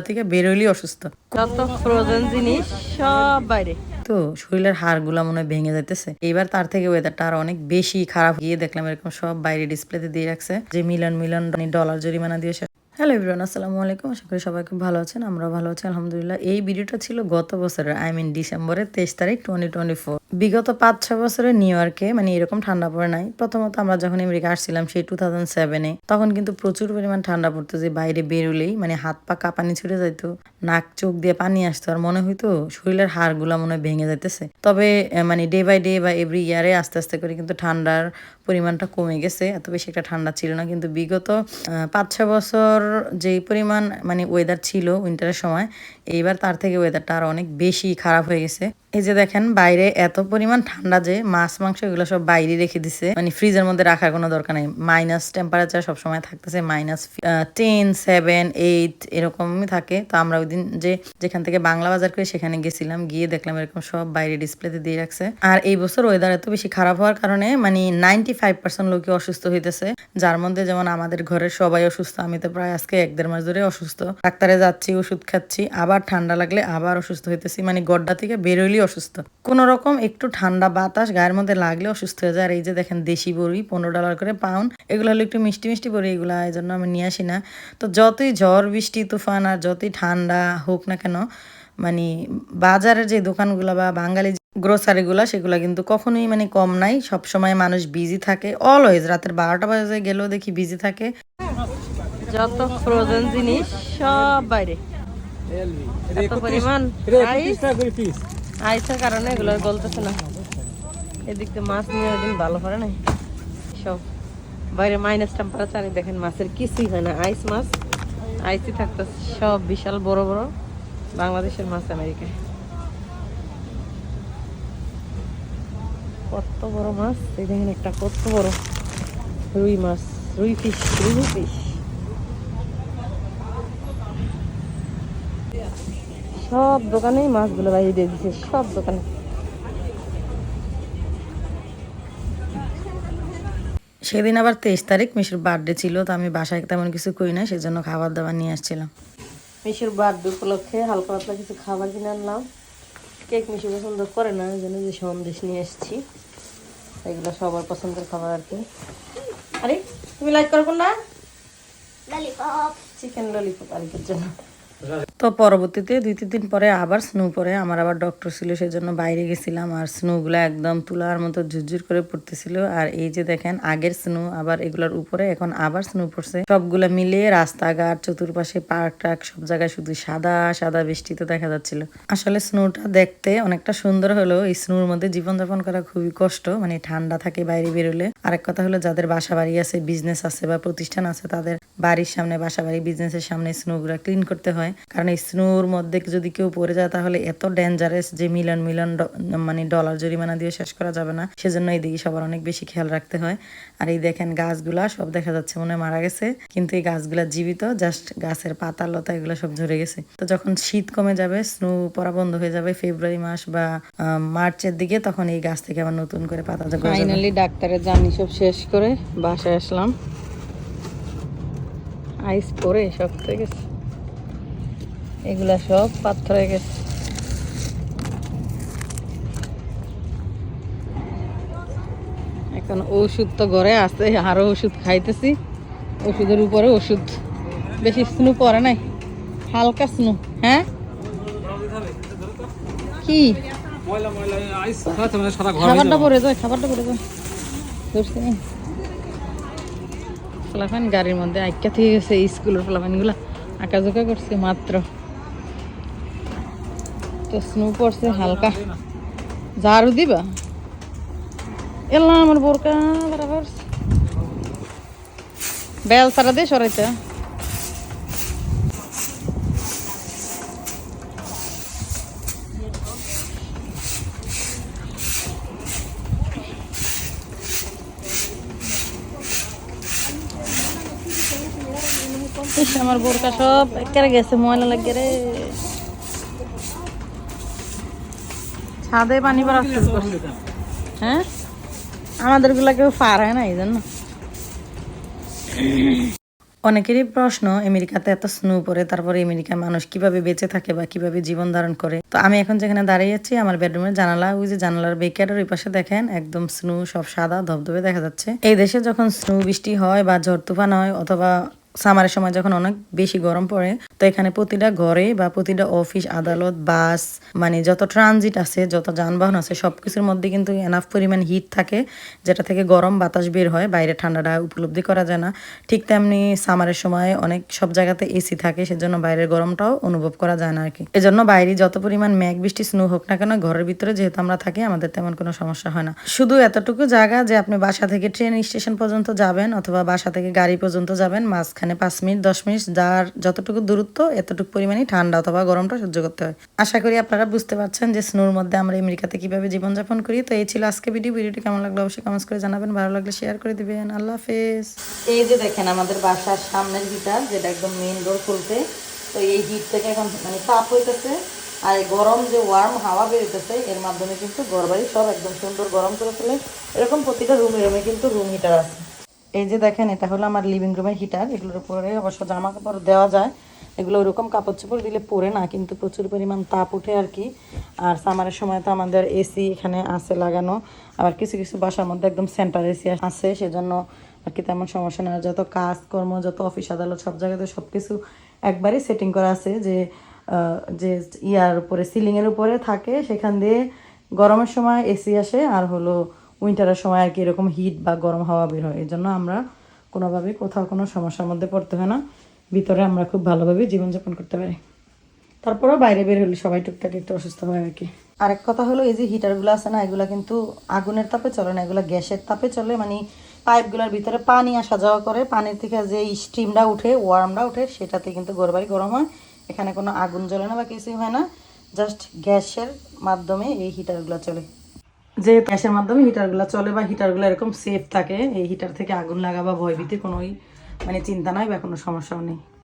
থেকে বেরোলেই অসুস্থ। যত ফ্রোজেন জিনিস সব বাইরে। তো শরীরের হাড়গুলা মনে হয় ভেঙে যাইতেছে। এইবার তার থেকে ওয়েদারটা আর অনেক বেশি খারাপ। গিয়ে দেখলাম এরকম সব বাইরে ডিসপ্লেতে দিয়ে রাখছে। যে মিলন মিলন ডলার জরিমানা দিয়ে হ্যালো এভরিওয়ান আসসালামু আলাইকুম। আশা করি সবাই খুব ভালো আছেন আমরা ভালো আছি, আলহামদুলিল্লাহ। এই ভিডিওটা ছিল গত বছরের আই মিন ডিসেম্বরের তেইশ তারিখ টোয়েন্টি টোয়েন্টি ফোর বিগত পাঁচ ছ বছরে নিউ ইয়র্কে মানে এরকম ঠান্ডা পড়ে নাই। প্রথমত আমরা যখন আমেরিকা আসছিলাম সেই টু থাউজেন্ড সেভেনে তখন কিন্তু প্রচুর পরিমাণ ঠান্ডা পড়তো যে বাইরে বেরোলেই মানে হাত পা কাঁপানি ছুটে যাইতো, নাক, চোখ দিয়ে পানি আসতো, আর মনে হইতো শরীরের হাড়গুলা মনে হয় ভেঙে যাইতেছে। তবে মানে ডে বাই ডে বা এভরি ইয়ারে আস্তে আস্তে করে কিন্তু ঠান্ডার পরিমাণটা কমে গেছে, এত বেশি একটা ঠান্ডা ছিল না। কিন্তু বিগত পাঁচ ছ বছর যেই পরিমাণ মানে ওয়েদার ছিল উইন্টারের সময়, এইবার তার থেকে ওয়েদারটা আরও অনেক বেশি খারাপ হয়ে গেছে। এই যে দেখেন, বাইরে এত পরিমাণ ঠান্ডা যে মাছ, মাংস এগুলো সব বাইরে রেখে দিছে। মানে ফ্রিজের মধ্যে রাখার কোনো দরকার নেই। মাইনাস টেম্পারেচার সবসময় থাকতেছে মাইনাস টেন সেভেন এইট এরকমই থাকে। তো আমরা ওই দিন যে যেখান থেকে বাংলা বাজার করে সেখানে গেছিলাম, গিয়ে দেখলাম এরকম সব বাইরে ডিসপ্লেতে দিয়ে রাখছে। আর এই বছর ওয়েদার এত বেশি খারাপ হওয়ার কারণে মানে নাইনটি ফাইভ পার্সেন্ট লোকই অসুস্থ হইতেছে। যার মধ্যে যেমন আমাদের ঘরের সবাই অসুস্থ, আমি তো প্রায় আজকে এক দেড় মাস ধরে অসুস্থ। ডাক্তারে যাচ্ছি, ওষুধ খাচ্ছি, আবার ঠান্ডা লাগলে আবার অসুস্থ হইতেছি। মানে গড্ডা থেকে বেরোইলেই অসুস্থ। কোন রকম একটু ঠান্ডা বাতাস গায়ের মধ্যে লাগলে অসুস্থ হয়ে যায়। আর এই যে দেখেন দেশি বড়ি পনেরো ডলার করে পাউন্ড এগুলো হলো একটু মিষ্টি মিষ্টি বড়ি এগুলো এই জন্য আমি নিয়ে আসি না। তো যতই ঝড় বৃষ্টি তুফান আর যতই ঠান্ডা হোক না কেন মানে বাজারের যে দোকানগুলো বা বাঙালি গ্রোসারিগুলো সেগুলো কিন্তু কখনোই মানে কম নাই। সব সময় মানুষ বিজি থাকে। অলওয়েজ রাতের বারোটা বাজে গেলেও দেখি বিজি থাকে। যত ফ্রোজেন জিনিস সব বাইরে। এত পরিমাণ আইসের কারণে এগুলো আর গলতেছে না। এদিক থেকে মাছ নিয়ে ওদিন ভালো করে নাই। সব বাইরে মাইনাস টেম্পারেচারে দেখেন মাছের কিছুই হয় না। আইস মাছ, আইসই থাকতো সব বিশাল বড় বড় বাংলাদেশের মাছ আমেরিকায়। কত বড় মাছ? এই দেখেন একটা কত বড় রুই মাছ। রুই ফিশ রুই ফিশ সব দোকানেই মাছগুলো বাইরে দিয়ে দিচ্ছে সব দোকানে। সেদিন আবার তেইশ তারিখ মিশুর বার্থডে ছিল তো আমি বাসায় তেমন কিছু করি না সেজন্য খাবার দাবার নিয়ে আসছিলাম। মিশুর বার্থডে উপলক্ষে হালকা পাতলা কিছু খাবার কিনে আনলাম। কেক মিশু পছন্দ করে না ওই জন্য যে সন্দেশ নিয়ে এসেছি। এগুলো সবার পছন্দের খাবার আর কি। আরে তুমি লাইক করো কোনটা চিকেন ললিপপ আরেকের জন্য। তো পরবর্তীতে দুই, তিন দিন পরে আবার স্নো পরে আমার আবার ডক্টর ছিল, সেজন্য বাইরে গেছিলাম আর স্নোগুলো একদম তুলার মতো ঝুরঝুর করে পড়তেছিল। আর এই যে দেখেন, আগের স্নো আবার এগুলোর উপরে এখন আবার স্নো পড়ছে। সবগুলা মিলিয়ে রাস্তাঘাট, চতুর্পাশে পার্ক টার্ক, সব জায়গায় শুধু সাদা সাদা বৃষ্টিতে দেখা যাচ্ছিল। আসলে স্নোটা দেখতে অনেকটা সুন্দর হলেও এই স্নোর মধ্যে জীবনযাপন করা খুবই কষ্ট মানে ঠান্ডা থাকে বাইরে বেরোলে। আরেক কথা হলো, যাদের বাসা বাড়ি আছে বিজনেস আছে বা প্রতিষ্ঠান আছে, তাদের বাড়ির সামনে বাসা বাড়ি বিজনেসের সামনে স্নোগুলো ক্লিন করতে হয়। কারণ স্নোর মধ্যে যদি কেউ পড়ে যায়, তাহলে এত ডেঞ্জারাস যে মিলন মিলন মানে ডলার জরিমানা দিয়ে শেষ করা যাবে না। সেজন্য এই দিকে সবার অনেক বেশি খেয়াল রাখতে হয়। আর এই দেখেন গাছগুলা সব দেখা যাচ্ছে মনে মারা গেছে। কিন্তু এই গাছগুলা জীবিত জাস্ট গাছের পাতা, লতা এগুলো সব ঝরে গেছে। তো যখন শীত কমে যাবে স্নো পড়া বন্ধ হয়ে যাবে ফেব্রুয়ারি মাস বা মার্চের দিকে, তখন এই গাছ থেকে আবার নতুন করে পাতা। ফাইনালি ডাক্তারের জার্নি সব শেষ করে বাসায় আসলাম। আইস পরে সব থেকে। গেছে এগুলা সব পাথর হয়ে গেছে। এখন ওষুধ তো ঘরে আছে, আরও ওষুধ খাইতেছি। ওষুধের উপরে ওষুধ বেশি স্নু পরে নাই, হালকা স্নু হ্যাঁ? কি? খাবারটা যায় খাবারটা যায় গাড়ির মধ্যে আইকা থেকে গেছে স্কুলের আঁকা জোকা করছে মাত্র। তো স্নো পড়ছে হালকা। ঝাড়ু দিবা? এলাম আমার বোরকা, বরাবর। বেল সারা দিয়ে সরাইতে। আমার বোরকা সব একেবারে গেছে, ময়লা লাগে রে। ছাদে পানি হ্যাঁ? আমাদেরগুলা কেউ পার হয় না, এই জন্য। অনেকেরই প্রশ্ন, আমেরিকাতে এত স্নো পড়ে, তারপরে আমেরিকার মানুষ কীভাবে বেঁচে থাকে বা কীভাবে জীবন ধারণ করে? তো আমি এখন যেখানে দাঁড়িয়ে আছি, আমার বেডরুমের জানালা, ওই যে জানালার বেকের ওই পাশে দেখেন, একদম স্নো, সব সাদা, ধবধবে দেখা যাচ্ছে। এই দেশে যখন স্নো, বৃষ্টি হয় বা ঝড় তুফান হয়, অথবা সামারের সময় যখন অনেক বেশি গরম পড়ে, তো এখানে প্রতিটা ঘরে বা প্রতিটা অফিস, আদালত, বাস মানে যত ট্রানজিট আছে, যত যানবাহন আছে, সবকিছুর মধ্যে কিন্তু এনাফ পরিমাণ হিট থাকে, যেটা থেকে গরম বাতাস বের হয়, বাইরে ঠান্ডাটা উপলব্ধি করা যায় না। ঠিক তেমনি সামারের সময় অনেক সব জায়গাতে এসি থাকে, সেজন্য বাইরের গরমটাও অনুভব করা যায় না আর কি এজন্য বাইরে যত পরিমাণ মেঘ, বৃষ্টি, স্নো হোক না কেন, ঘরের ভিতরে যেহেতু আমরা থাকি, আমাদের তেমন কোনো সমস্যা হয় না। শুধু এতটুকু জায়গা যে আপনি বাসা থেকে ট্রেন স্টেশন পর্যন্ত যাবেন, অথবা বাসা থেকে গাড়ি পর্যন্ত যাবেন, মাঝখানে পাঁচ মিনিট, দশ মিনিট যার যতটুকু দূরত্ব, এতটুকু পরিমাণে ঠান্ডা অথবা গরমটা সহ্য করতে হয়। আশা করি আপনারা বুঝতে পারছেন যে স্নোর মধ্যে আমরা আমেরিকাতে কীভাবে জীবনযাপন করি। তো এই ছিল আজকে ভিডিও। ভিডিওটি কেমন লাগল অবশ্যই কমেন্টস করে জানাবেন। ভালো লাগলে শেয়ার করে দিবেন। আল্লাহ হাফেজ। এই যে দেখেন আমাদের বাসার সামনের হিটার যেটা একদম মেইন ডোর খুলতে, তো এই হিট থেকে এখন মানে তাপ হইতেছে আর গরম যে ওয়ার্ম হাওয়া বেরোতেছে এর মাধ্যমে কিন্তু ঘরবাড়ি সব একদম সুন্দর গরম করে ফেলে। এরকম প্রতিটা রুমে রুমে কিন্তু রুম হিটার আছে। এই যে দেখেন, এটা হলো আমার লিভিং রুমের হিটার এগুলোর উপরে অবশ্য জামা কাপড় দেওয়া যায়। এগুলো ওরকম কাপড় চোপড় দিলে পরে না, কিন্তু প্রচুর পরিমাণ তাপ ওঠে আর কি। আর সামারের সময় তো আমাদের এসি এখানে আছে লাগানো। আবার কিছু কিছু বাসার মধ্যে একদম সেন্টার এসি আছে, সেজন্য আর কি তেমন সমস্যা না। আর যত কাজ, কর্ম, যত অফিস আদালত, সব জায়গাতে সব কিছু একবারই সেটিং করা আছে যে যে ইয়ার উপরে সিলিংয়ের উপরে থাকে, সেখান দিয়ে গরমের সময় এসি আসে। আর হলো উইন্টারের সময় আর কি এরকম হিট বা গরম হাওয়া বের হয়। এই জন্য আমরা কোনোভাবেই কোথাও কোনো সমস্যার মধ্যে পড়তে হয় না। ভিতরে আমরা খুব ভালোভাবে জীবনযাপন করতে পারি। তারপরেও বাইরে বের হলে সবাই টুকটাক একটু অসুস্থ হয় আর কি। আরেক কথা হলো, এই যে হিটারগুলো আছে না, এগুলো কিন্তু আগুনের তাপে চলে না, এগুলো গ্যাসের তাপে চলে। মানে পাইপগুলোর ভিতরে পানি আসা যাওয়া করে, পানির থেকে যে স্টিমটা উঠে ওয়ার্মটা উঠে, সেটাতে কিন্তু ঘরবাড়ি গরম হয়। এখানে কোনো আগুন জ্বলে না বা কিছুই হয় না। জাস্ট গ্যাসের মাধ্যমে এই হিটারগুলো চলে। যে গ্যাসের মাধ্যমে হিটারগুলো চলে বা হিটারগুলো এরকম সেফ থাকে, এই হিটার থেকে আগুন লাগা বা ভয়ভীতি কোনোই মানে চিন্তা নাই বা কোনো সমস্যাও নেই।